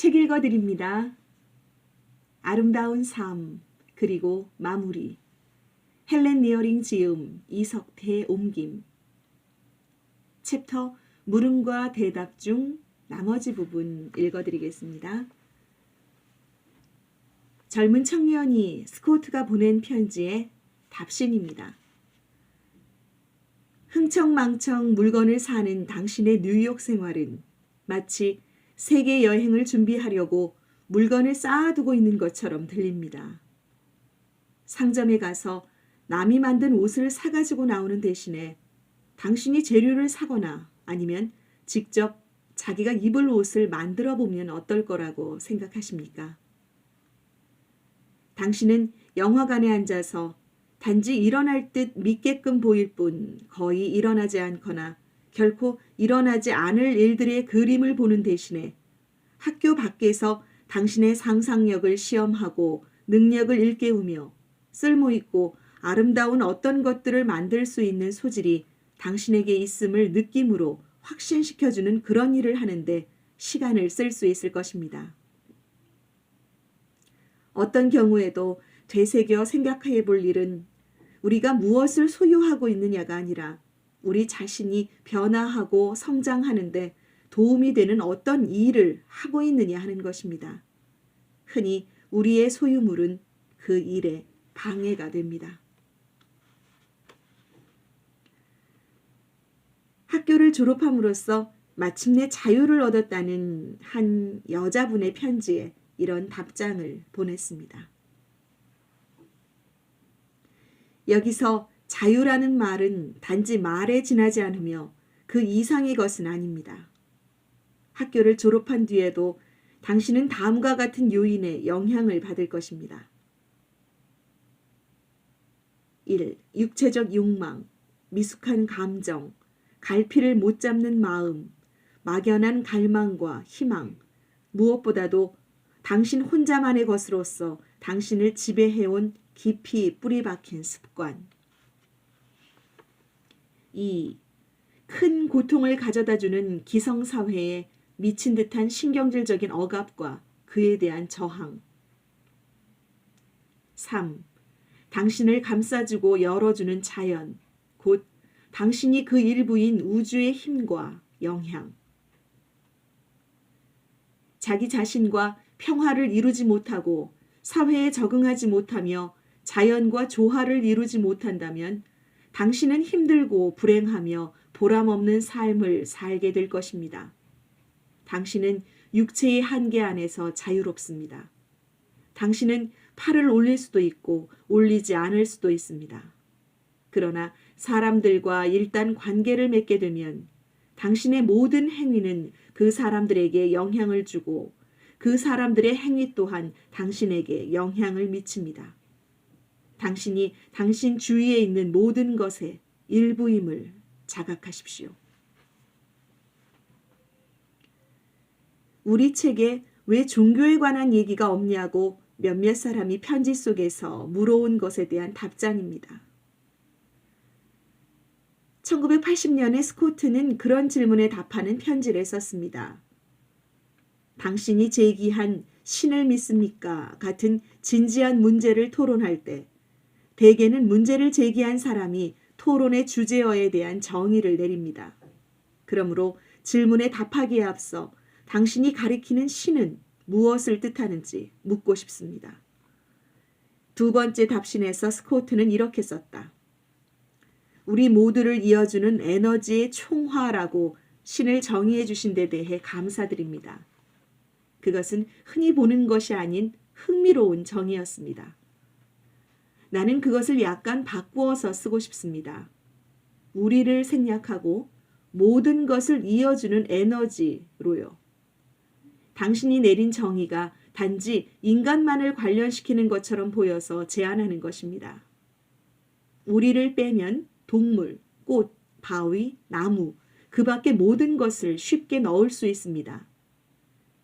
책 읽어드립니다. 아름다운 삶, 그리고 마무리. 헬렌 니어링 지음, 이석태 옮김. 챕터 물음과 대답 중 나머지 부분 읽어드리겠습니다. 젊은 청년이 스코트가 보낸 편지의 답신입니다. 흥청망청 물건을 사는 당신의 뉴욕 생활은 마치 세계 여행을 준비하려고 물건을 쌓아두고 있는 것처럼 들립니다. 상점에 가서 남이 만든 옷을 사가지고 나오는 대신에 당신이 재료를 사거나 아니면 직접 자기가 입을 옷을 만들어 보면 어떨 거라고 생각하십니까? 당신은 영화관에 앉아서 단지 일어날 듯 믿게끔 보일 뿐 거의 일어나지 않거나 결코 일어나지 않을 일들의 그림을 보는 대신에 학교 밖에서 당신의 상상력을 시험하고 능력을 일깨우며 쓸모있고 아름다운 어떤 것들을 만들 수 있는 소질이 당신에게 있음을 느낌으로 확신시켜주는 그런 일을 하는데 시간을 쓸 수 있을 것입니다. 어떤 경우에도 되새겨 생각해 볼 일은 우리가 무엇을 소유하고 있느냐가 아니라 우리 자신이 변화하고 성장하는데 도움이 되는 어떤 일을 하고 있느냐 하는 것입니다. 흔히 우리의 소유물은 그 일에 방해가 됩니다. 학교를 졸업함으로써 마침내 자유를 얻었다는 한 여자분의 편지에 이런 답장을 보냈습니다. 여기서 자유라는 말은 단지 말에 지나지 않으며 그 이상의 것은 아닙니다. 학교를 졸업한 뒤에도 당신은 다음과 같은 요인에 영향을 받을 것입니다. 1. 육체적 욕망, 미숙한 감정, 갈피를 못 잡는 마음, 막연한 갈망과 희망, 무엇보다도 당신 혼자만의 것으로서 당신을 지배해온 깊이 뿌리 박힌 습관. 2. 큰 고통을 가져다 주는 기성사회에 미친 듯한 신경질적인 억압과 그에 대한 저항. 3. 당신을 감싸주고 열어주는 자연, 곧 당신이 그 일부인 우주의 힘과 영향. 자기 자신과 평화를 이루지 못하고 사회에 적응하지 못하며 자연과 조화를 이루지 못한다면 당신은 힘들고 불행하며 보람없는 삶을 살게 될 것입니다. 당신은 육체의 한계 안에서 자유롭습니다. 당신은 팔을 올릴 수도 있고 올리지 않을 수도 있습니다. 그러나 사람들과 일단 관계를 맺게 되면 당신의 모든 행위는 그 사람들에게 영향을 주고 그 사람들의 행위 또한 당신에게 영향을 미칩니다. 당신이 당신 주위에 있는 모든 것의 일부임을 자각하십시오. 우리 책에 왜 종교에 관한 얘기가 없냐고 몇몇 사람이 편지 속에서 물어온 것에 대한 답장입니다. 1980년에 스코트는 그런 질문에 답하는 편지를 썼습니다. 당신이 제기한 신을 믿습니까? 같은 진지한 문제를 토론할 때 대개는 문제를 제기한 사람이 토론의 주제어에 대한 정의를 내립니다. 그러므로 질문에 답하기에 앞서 당신이 가리키는 신은 무엇을 뜻하는지 묻고 싶습니다. 두 번째 답신에서 스코트는 이렇게 썼다. 우리 모두를 이어주는 에너지의 총화라고 신을 정의해 주신 데 대해 감사드립니다. 그것은 흔히 보는 것이 아닌 흥미로운 정의였습니다. 나는 그것을 약간 바꾸어서 쓰고 싶습니다. 우리를 생략하고 모든 것을 이어주는 에너지로요. 당신이 내린 정의가 단지 인간만을 관련시키는 것처럼 보여서 제안하는 것입니다. 우리를 빼면 동물, 꽃, 바위, 나무, 그 밖의 모든 것을 쉽게 넣을 수 있습니다.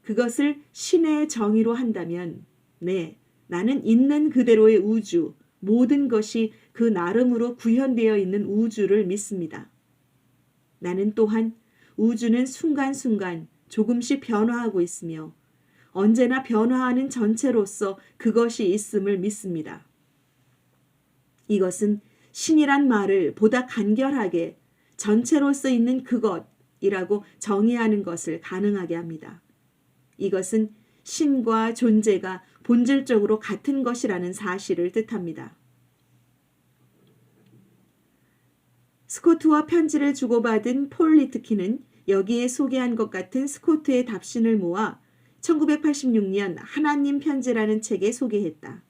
그것을 신의 정의로 한다면, 네, 나는 있는 그대로의 우주, 모든 것이 그 나름으로 구현되어 있는 우주를 믿습니다. 나는 또한 우주는 순간순간 조금씩 변화하고 있으며 언제나 변화하는 전체로서 그것이 있음을 믿습니다. 이것은 신이란 말을 보다 간결하게 전체로서 있는 그것이라고 정의하는 것을 가능하게 합니다. 이것은 신과 존재가 본질적으로 같은 것이라는 사실을 뜻합니다. 스코트와 편지를 주고받은 폴 리트키는 여기에 소개한 것 같은 스코트의 답신을 모아 1986년 하나님 편지라는 책에 소개했다.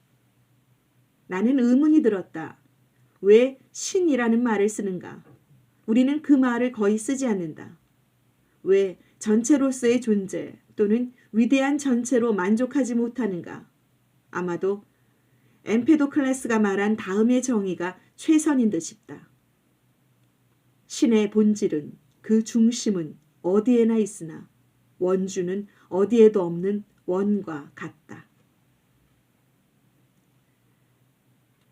나는 의문이 들었다. 왜 신이라는 말을 쓰는가? 우리는 그 말을 거의 쓰지 않는다. 왜 전체로서의 존재 또는 위대한 전체로 만족하지 못하는가? 아마도 엠페도클레스가 말한 다음의 정의가 최선인 듯 싶다. 신의 본질은 그 중심은 어디에나 있으나 원주는 어디에도 없는 원과 같다.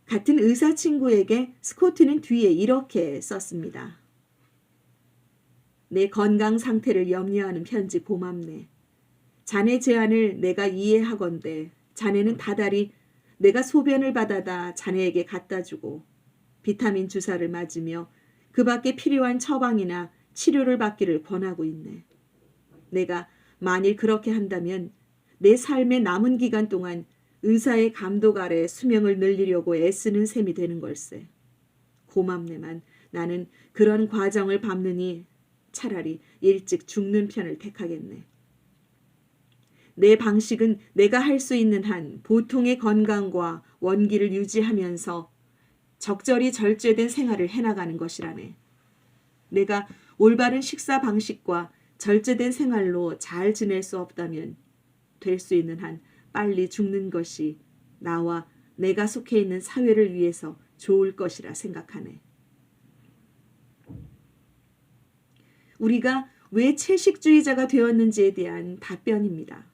같은 의사 친구에게 스코트는 뒤에 이렇게 썼습니다. 내 건강 상태를 염려하는 편지 고맙네. 자네 제안을 내가 이해하건대 자네는 다달이 내가 소변을 받아다 자네에게 갖다 주고 비타민 주사를 맞으며 그 밖에 필요한 처방이나 치료를 받기를 권하고 있네. 내가 만일 그렇게 한다면 내 삶의 남은 기간 동안 의사의 감독 아래 수명을 늘리려고 애쓰는 셈이 되는 걸세. 고맙네만 나는 그런 과정을 밟느니 차라리 일찍 죽는 편을 택하겠네. 내 방식은 내가 할 수 있는 한 보통의 건강과 원기를 유지하면서 적절히 절제된 생활을 해나가는 것이라네. 내가 올바른 식사 방식과 절제된 생활로 잘 지낼 수 없다면 될 수 있는 한 빨리 죽는 것이 나와 내가 속해 있는 사회를 위해서 좋을 것이라 생각하네. 우리가 왜 채식주의자가 되었는지에 대한 답변입니다.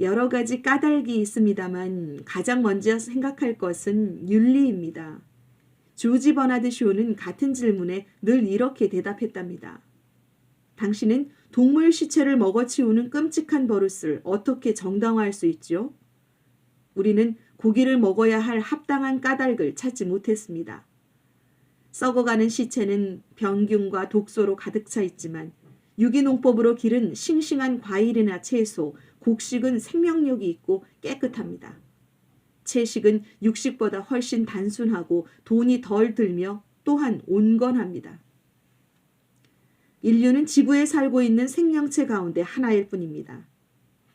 여러 가지 까닭이 있습니다만 가장 먼저 생각할 것은 윤리입니다. 조지 버나드 쇼는 같은 질문에 늘 이렇게 대답했답니다. 당신은 동물 시체를 먹어치우는 끔찍한 버릇을 어떻게 정당화할 수 있죠? 우리는 고기를 먹어야 할 합당한 까닭을 찾지 못했습니다. 썩어가는 시체는 병균과 독소로 가득 차 있지만 유기농법으로 기른 싱싱한 과일이나 채소, 곡식은 생명력이 있고 깨끗합니다. 채식은 육식보다 훨씬 단순하고 돈이 덜 들며 또한 온건합니다. 인류는 지구에 살고 있는 생명체 가운데 하나일 뿐입니다.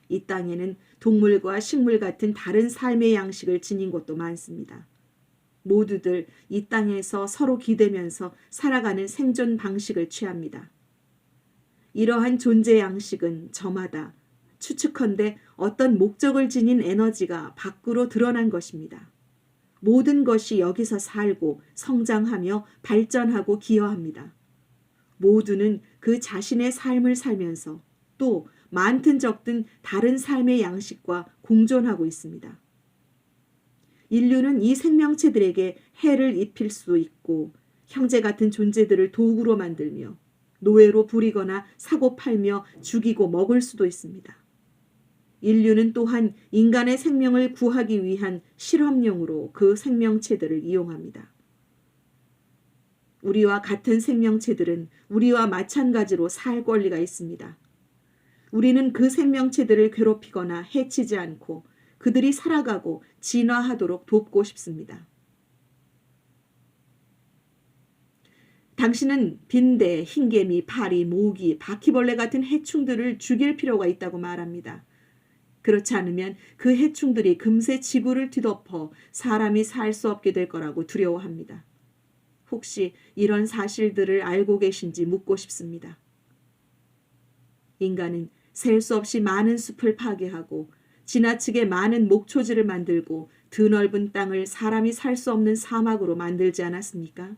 이 땅에는 동물과 식물 같은 다른 삶의 양식을 지닌 곳도 많습니다. 모두들 이 땅에서 서로 기대면서 살아가는 생존 방식을 취합니다. 이러한 존재 양식은 저마다 추측컨대 어떤 목적을 지닌 에너지가 밖으로 드러난 것입니다. 모든 것이 여기서 살고 성장하며 발전하고 기여합니다. 모두는 그 자신의 삶을 살면서 또 많든 적든 다른 삶의 양식과 공존하고 있습니다. 인류는 이 생명체들에게 해를 입힐 수 있고 형제 같은 존재들을 도구로 만들며 노예로 부리거나 사고 팔며 죽이고 먹을 수도 있습니다. 인류는 또한 인간의 생명을 구하기 위한 실험용으로 그 생명체들을 이용합니다. 우리와 같은 생명체들은 우리와 마찬가지로 살 권리가 있습니다. 우리는 그 생명체들을 괴롭히거나 해치지 않고 그들이 살아가고 진화하도록 돕고 싶습니다. 당신은 빈대, 흰개미, 파리, 모기, 바퀴벌레 같은 해충들을 죽일 필요가 있다고 말합니다. 그렇지 않으면 그 해충들이 금세 지구를 뒤덮어 사람이 살 수 없게 될 거라고 두려워합니다. 혹시 이런 사실들을 알고 계신지 묻고 싶습니다. 인간은 셀 수 없이 많은 숲을 파괴하고 지나치게 많은 목초지를 만들고 드넓은 땅을 사람이 살 수 없는 사막으로 만들지 않았습니까?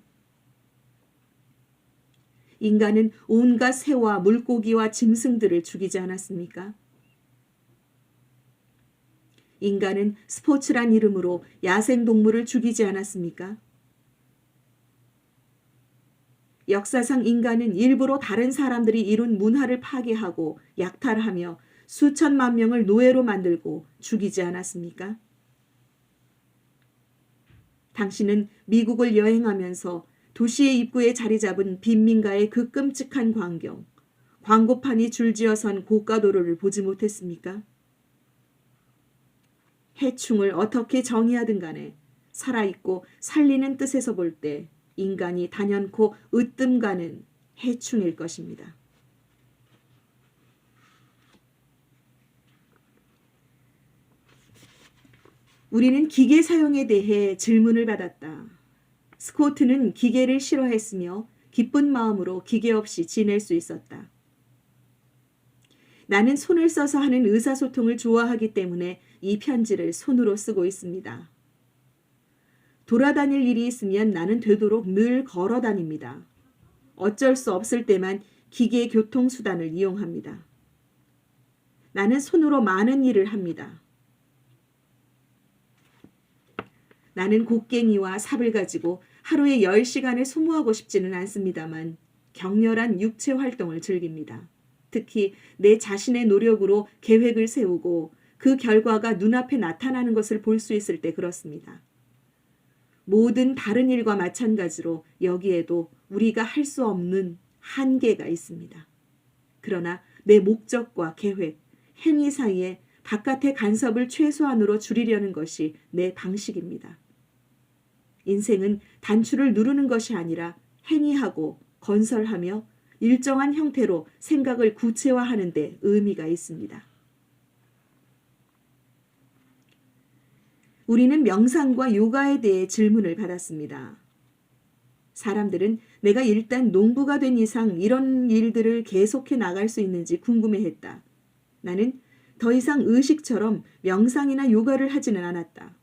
인간은 온갖 새와 물고기와 짐승들을 죽이지 않았습니까? 인간은 스포츠란 이름으로 야생동물을 죽이지 않았습니까? 역사상 인간은 일부러 다른 사람들이 이룬 문화를 파괴하고 약탈하며 수천만 명을 노예로 만들고 죽이지 않았습니까? 당신은 미국을 여행하면서 도시의 입구에 자리 잡은 빈민가의 그 끔찍한 광경, 광고판이 줄지어선 고가도로를 보지 못했습니까? 해충을 어떻게 정의하든 간에 살아있고 살리는 뜻에서 볼 때 인간이 단연코 으뜸가는 해충일 것입니다. 우리는 기계 사용에 대해 질문을 받았다. 스코트는 기계를 싫어했으며 기쁜 마음으로 기계 없이 지낼 수 있었다. 나는 손을 써서 하는 의사소통을 좋아하기 때문에 이 편지를 손으로 쓰고 있습니다. 돌아다닐 일이 있으면 나는 되도록 늘 걸어 다닙니다. 어쩔 수 없을 때만 기계 교통수단을 이용합니다. 나는 손으로 많은 일을 합니다. 나는 곡괭이와 삽을 가지고 하루에 10시간을 소모하고 싶지는 않습니다만 격렬한 육체 활동을 즐깁니다. 특히 내 자신의 노력으로 계획을 세우고 그 결과가 눈앞에 나타나는 것을 볼 수 있을 때 그렇습니다. 모든 다른 일과 마찬가지로 여기에도 우리가 할 수 없는 한계가 있습니다. 그러나 내 목적과 계획, 행위 사이에 바깥의 간섭을 최소한으로 줄이려는 것이 내 방식입니다. 인생은 단추를 누르는 것이 아니라 행위하고 건설하며 일정한 형태로 생각을 구체화하는 데 의미가 있습니다. 우리는 명상과 요가에 대해 질문을 받았습니다. 사람들은 내가 일단 농부가 된 이상 이런 일들을 계속해 나갈 수 있는지 궁금해했다. 나는 더 이상 의식처럼 명상이나 요가를 하지는 않았다.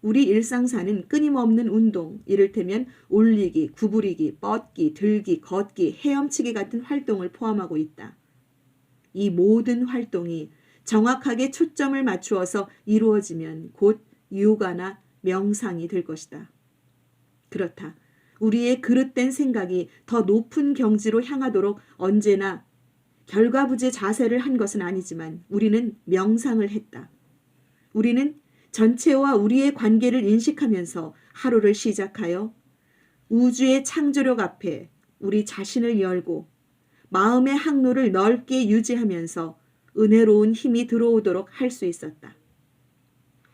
우리 일상사는 끊임없는 운동, 이를테면 올리기, 구부리기, 뻗기, 들기, 걷기, 헤엄치기 같은 활동을 포함하고 있다. 이 모든 활동이 정확하게 초점을 맞추어서 이루어지면 곧 요가나 명상이 될 것이다. 그렇다. 우리의 그릇된 생각이 더 높은 경지로 향하도록 언제나 결과부재 자세를 한 것은 아니지만 우리는 명상을 했다. 우리는 전체와 우리의 관계를 인식하면서 하루를 시작하여 우주의 창조력 앞에 우리 자신을 열고 마음의 항로를 넓게 유지하면서 은혜로운 힘이 들어오도록 할 수 있었다.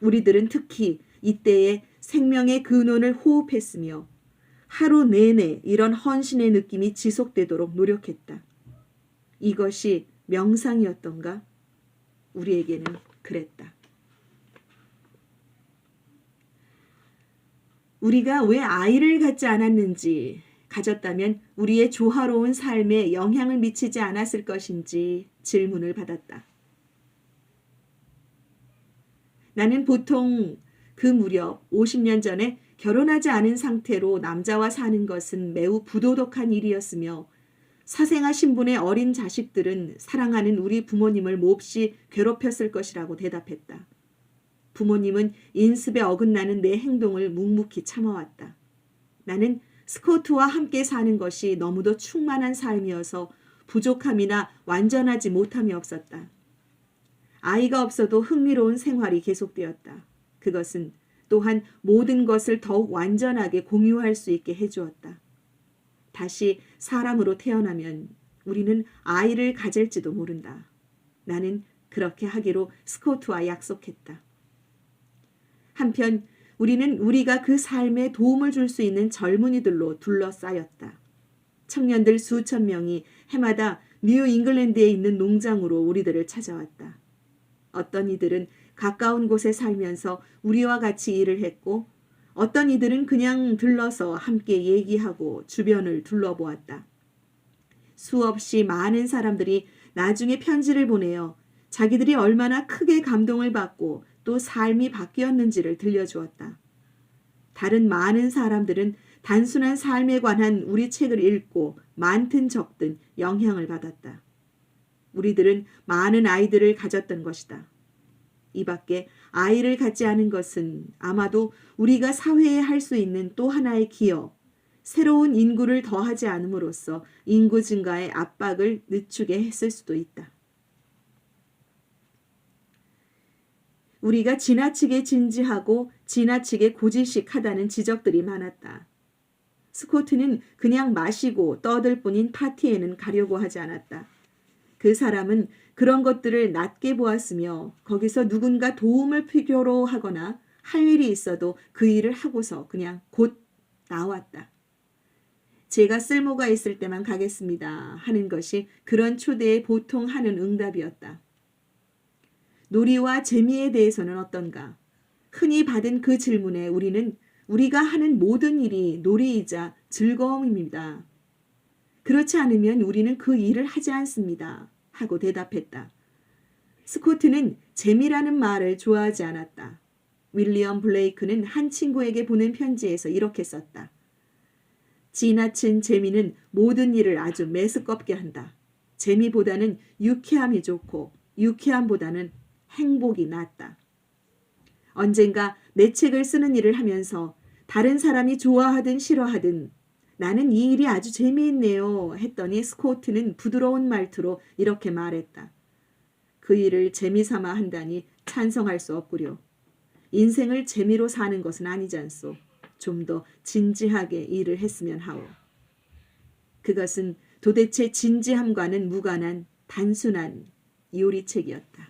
우리들은 특히 이때에 생명의 근원을 호흡했으며 하루 내내 이런 헌신의 느낌이 지속되도록 노력했다. 이것이 명상이었던가? 우리에게는 그랬다. 우리가 왜 아이를 갖지 않았는지, 가졌다면 우리의 조화로운 삶에 영향을 미치지 않았을 것인지 질문을 받았다. 나는 보통 그 무렵 50년 전에 결혼하지 않은 상태로 남자와 사는 것은 매우 부도덕한 일이었으며 사생아 신분의 어린 자식들은 사랑하는 우리 부모님을 몹시 괴롭혔을 것이라고 대답했다. 부모님은 인습에 어긋나는 내 행동을 묵묵히 참아왔다. 나는 스코트와 함께 사는 것이 너무도 충만한 삶이어서 부족함이나 완전하지 못함이 없었다. 아이가 없어도 흥미로운 생활이 계속되었다. 그것은 또한 모든 것을 더욱 완전하게 공유할 수 있게 해주었다. 다시 사람으로 태어나면 우리는 아이를 가질지도 모른다. 나는 그렇게 하기로 스코트와 약속했다. 한편 우리는 우리가 그 삶에 도움을 줄 수 있는 젊은이들로 둘러싸였다. 청년들 수천 명이 해마다 뉴 잉글랜드에 있는 농장으로 우리들을 찾아왔다. 어떤 이들은 가까운 곳에 살면서 우리와 같이 일을 했고 어떤 이들은 그냥 들러서 함께 얘기하고 주변을 둘러보았다. 수없이 많은 사람들이 나중에 편지를 보내어 자기들이 얼마나 크게 감동을 받고 또 삶이 바뀌었는지를 들려주었다. 다른 많은 사람들은 단순한 삶에 관한 우리 책을 읽고 많든 적든 영향을 받았다. 우리들은 많은 아이들을 가졌던 것이다. 이 밖에 아이를 갖지 않은 것은 아마도 우리가 사회에 할 수 있는 또 하나의 기여, 새로운 인구를 더하지 않음으로써 인구 증가의 압박을 늦추게 했을 수도 있다. 우리가 지나치게 진지하고 지나치게 고지식하다는 지적들이 많았다. 스코트는 그냥 마시고 떠들 뿐인 파티에는 가려고 하지 않았다. 그 사람은 그런 것들을 낮게 보았으며 거기서 누군가 도움을 필요로 하거나 할 일이 있어도 그 일을 하고서 그냥 곧 나왔다. 제가 쓸모가 있을 때만 가겠습니다. 하는 것이 그런 초대에 보통 하는 응답이었다. 놀이와 재미에 대해서는 어떤가? 흔히 받은 그 질문에 우리는 우리가 하는 모든 일이 놀이이자 즐거움입니다. 그렇지 않으면 우리는 그 일을 하지 않습니다. 하고 대답했다. 스코트는 재미라는 말을 좋아하지 않았다. 윌리엄 블레이크는 한 친구에게 보낸 편지에서 이렇게 썼다. 지나친 재미는 모든 일을 아주 매스껍게 한다. 재미보다는 유쾌함이 좋고 유쾌함보다는 행복이 낫다. 언젠가 내 책을 쓰는 일을 하면서 다른 사람이 좋아하든 싫어하든 나는 이 일이 아주 재미있네요 했더니 스코트는 부드러운 말투로 이렇게 말했다. 그 일을 재미삼아 한다니 찬성할 수 없구려. 인생을 재미로 사는 것은 아니지 않소. 좀 더 진지하게 일을 했으면 하오. 그것은 도대체 진지함과는 무관한 단순한 요리책이었다.